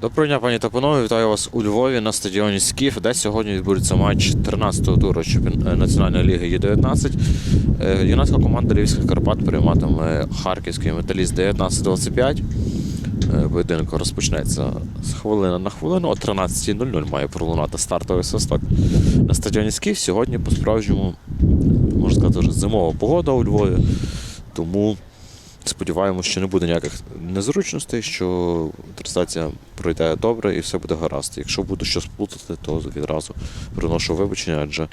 Доброго дня, пані та панове. Вітаю вас у Львові на стадіоні Скіф, де сьогодні відбудеться матч 13-го туру е, Національної ліги Ю-19. Е, Юнацька команда Львівських Карпат прийматиме харківський металіст 19-25. Е, Поєдинок розпочнеться з хвилини на хвилину. О 13.00 має пролунати стартовий свисток на стадіоні Скіф. Сьогодні по-справжньому, можна сказати, вже зимова погода у Львові. Тому Сподіваємося, що не буде ніяких незручностей, що трансляція пройде добре і все буде гаразд. Якщо буду щось плутати, то відразу приношу вибачення, адже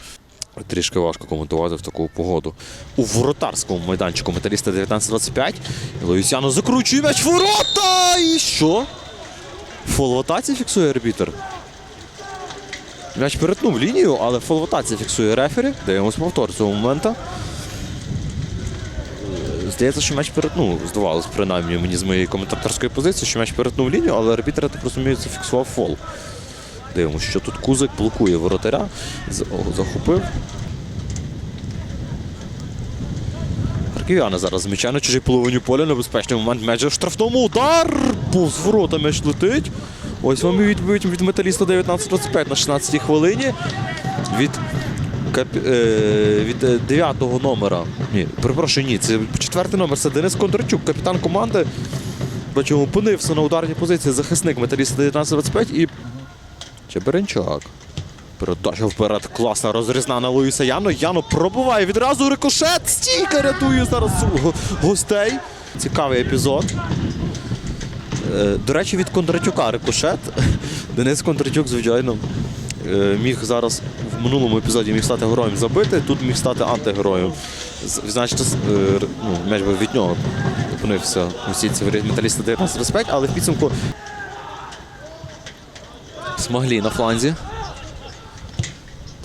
трішки важко коментувати в таку погоду. У воротарському майданчику металіста 19-25. Луїсяно закручує м'яч ворота! І що? Фол в атаці фіксує арбітр. М'яч перетнув лінію, але фол в атаці фіксує рефері. Дивимось повтор цього моменту. Здається, що м'яч перетнув, здавалось, принаймні мені з моєї коментаторської позиції, що м'яч перетнув лінію, але арбітр, я так розумію, зафіксував фол. Дивимося, що тут Кузик блокує воротаря, захопив. Харків'яни зараз з м'яча на чужій половині поля. Небезпечний момент м'яч в штрафному удар. Повз ворота м'яч летить. Ось вам і відповідь від металіста 19-25 на 16-й хвилині. Від від е, дев'ятого номера. Ні, перепрошую, ні, це четвертий номер. Це Денис Кондратюк, капітан команди. Бачимо, опинився на ударній позиції захисник металіста 19-25 і Чеберенчак. Передача вперед. Класна розрізна на Луїса Яно. Яно пробуває відразу рикошет. Стійка рятує зараз гостей. Цікавий епізод. Е, До речі, від Кондратюка рикошет. Денис Кондратюк, звичайно, е, міг зараз минулому епізоді міг стати героєм забити, тут міг стати антигероєм. Значить, е, ну, м'яч би від нього опинився у сітці металіста 19 респект, але в підсумку Смаглі на фланзі.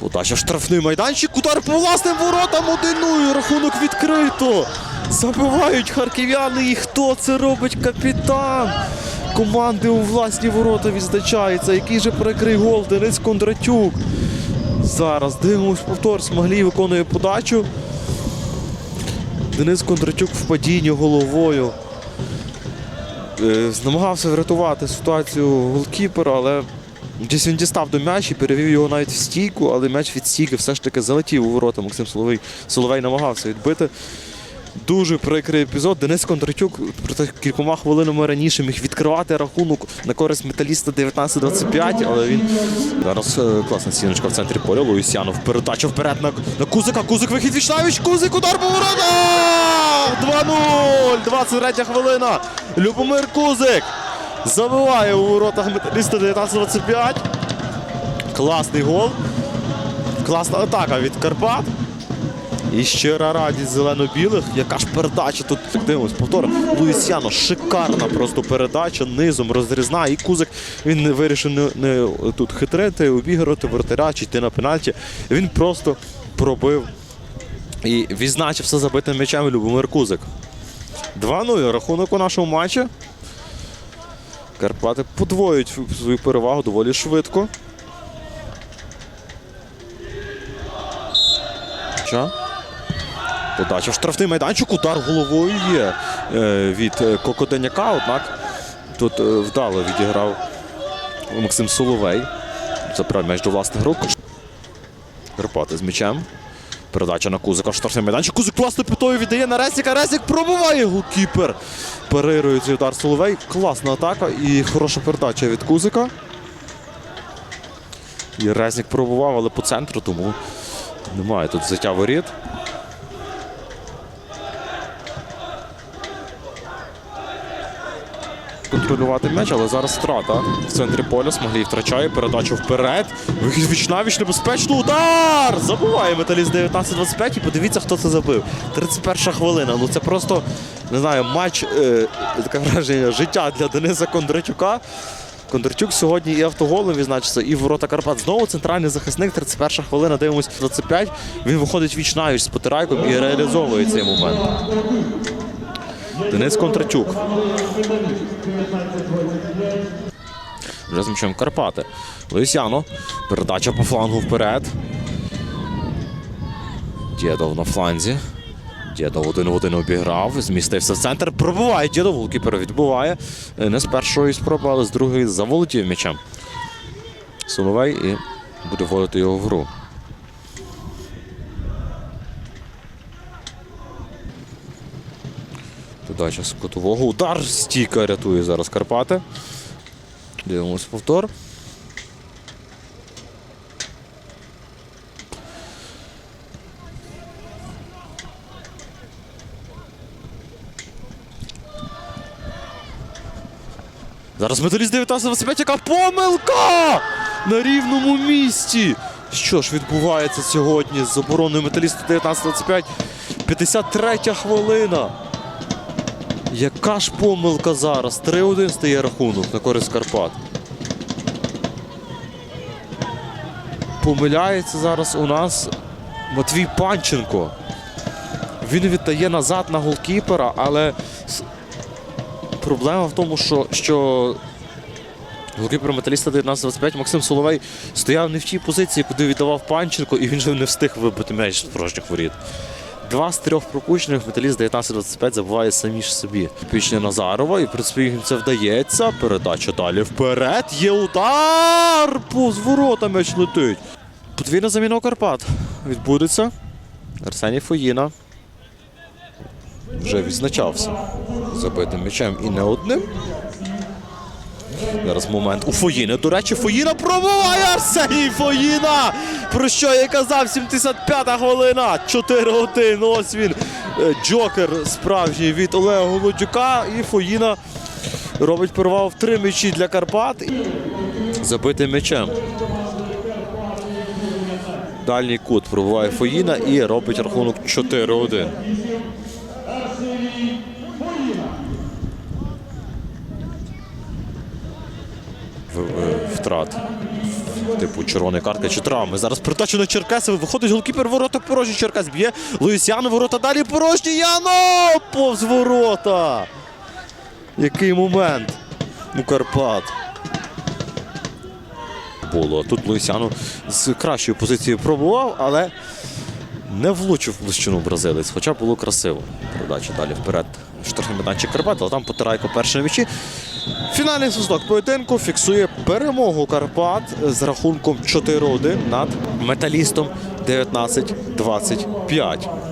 Подача штрафний майданчик. Удар по власним воротам 1-0. Рахунок відкрито. Забивають харків'яни. І хто це робить? Капітан. Команди у власні ворота відзначається. Який же прикрий гол Денис Кондратюк. Зараз дивимось повтор. Смаглій виконує подачу. Денис Кондратюк в падінні головою. Е, намагався врятувати ситуацію голкіпера, але десь він дістав до м'яч і перевів його навіть в стійку, але м'яч від стійки все ж таки залетів у ворота. Максим Соловей. Соловей намагався відбити. Дуже прикрий епізод. Денис Кондратюк проте кількома хвилинами раніше міг відкривати рахунок на користь металіста 19-25, але він зараз е, класна стіночка в центрі поля. Луїсянов передача вперед на, на Кузика. Кузик вихід Вічнавич. Кузик удар по воротах! 2-0! 23 хвилина. Любомир Кузик забиває у воротах металіста 19-25. Класний гол. Класна атака від Карпат. І щира радість зелено-білих. Яка ж передача тут дивимось. Повтор Луїсяно. Шикарна просто передача низом розрізна. І Кузик він вирішив не, не тут хитрити, обіграти вратаря чи йти на пенальті. Він просто пробив і відзначився забитим м'ячем Любомир Кузик. 2-0 рахунок у нашому матчі. Карпати подвоюють свою перевагу доволі швидко. Що? Подача в штрафний майданчик, удар головою є е, від е, Кокоденяка, однак тут е, вдало відіграв Максим Соловей. Забрав м'яч до власних рук. Карпати з м'ячем. Передача на Кузика в штрафний майданчик. Кузик класно питою віддає на Ресіка. Ресік пробиває голкіпер. Парирує цей удар Соловей. Класна атака і хороша передача від Кузика. І Резнік пробував, але по центру, тому немає тут взяття воріт. Контролювати м'яч, але зараз втрата в центрі поля. Смоглій втрачає передачу вперед. Вихід вічнавіч небезпечно. Удар! Забуває металіст 19-25. І подивіться, хто це забив. 31 хвилина. Ну це просто не знаю, матч, е, таке враження життя для Дениса Кондратюка. Кондратюк сьогодні і автоголом відзначився, і ворота Карпат. Знову центральний захисник, 31 хвилина, дивимося 25. Він виходить віч навіч з потирайком і реалізовує цей момент. Денис Кондратюк. Вже з м'ячем Карпати. Лисяно. Передача по флангу вперед. Дєдов на фланзі. Дєдов один в один обіграв, змістився в центр, пробиває Дєдов, голкіпер відбуває. Не з першої спроби, але з другої заволодів м'ячем. Соловей і буде вводити його в гру. Подача з котового. Удар стійка рятує зараз Карпати. Дивимось повтор. Зараз металіст 19-25, яка помилка! На рівному місці. Що ж відбувається сьогодні з обороною металіста 19-25? 53 хвилина. Яка ж помилка зараз? 3-1 стає рахунок на користь Карпат. Помиляється зараз у нас Матвій Панченко. Він віддає назад на голкіпера, але проблема в тому, що, що голкіпер металіста 19-25 Максим Соловей стояв не в тій позиції, куди віддавав Панченко, і він же не встиг вибити м'яч з порожніх воріт. Два з трьох пропущених металіст 19-25 забуває самі ж собі. Пічня Назарова, і в принципі їм це вдається. Передача далі вперед. Є удар! Повз ворота м'яч летить. Подвійна заміна у Карпат відбудеться. Арсеній Фоїна вже відзначався забитим м'ячем і не одним. Зараз момент у Фоїни. До речі, Фоїна пробиває Арсеній Фоїна! Про що я казав? 75-та хвилина. 4-1. Ось він. Е, Джокер справжній від Олега Голодюка. І Фоїна робить перевагу в три м'ячі для Карпат. Забитим м'ячем. Дальній кут пробиває Фоїна і робить рахунок 4-1. В- в- Втрат. Типу червона картка чи травми. Зараз притачено Черкасов. Виходить голкіпер ворота порожні. Черкас б'є. Луїсяно ворота далі порожні. Яно! Повз ворота. Який момент у Карпат. Було. Тут Луїсяну з кращої позиції пробував, але не влучив в площину бразилець, хоча було красиво. Передача далі вперед. Штрафний майданчик Карпат, але там Потирайко перший на м'ячі. Фінальний свисток поєдинку фіксує перемогу Карпат з рахунком 4-1 над металістом 19-25.